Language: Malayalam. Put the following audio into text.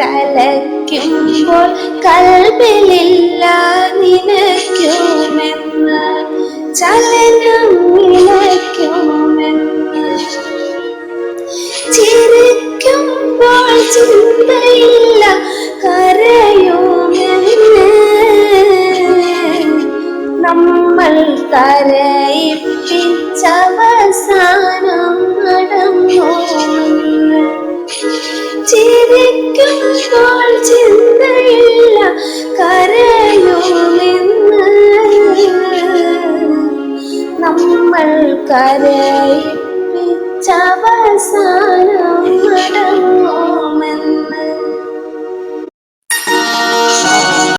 തലയ്ക്കുമ്പോൾ കൽബിലില്ല നിനക്കുമെന്ന് ചലനം നിലയ്ക്കുമെന്ന് ചിരിക്കുമ്പോൾ ചിന്തയില്ല നമ്മൾ കരയിപ്പിച്ചവസാനം നടന്നു. ചിരിക്കുമ്പോൾ ചിന്തയില്ല കരയുമെന്ന്. നമ്മൾ കരയിപ്പിച്ചവസാനം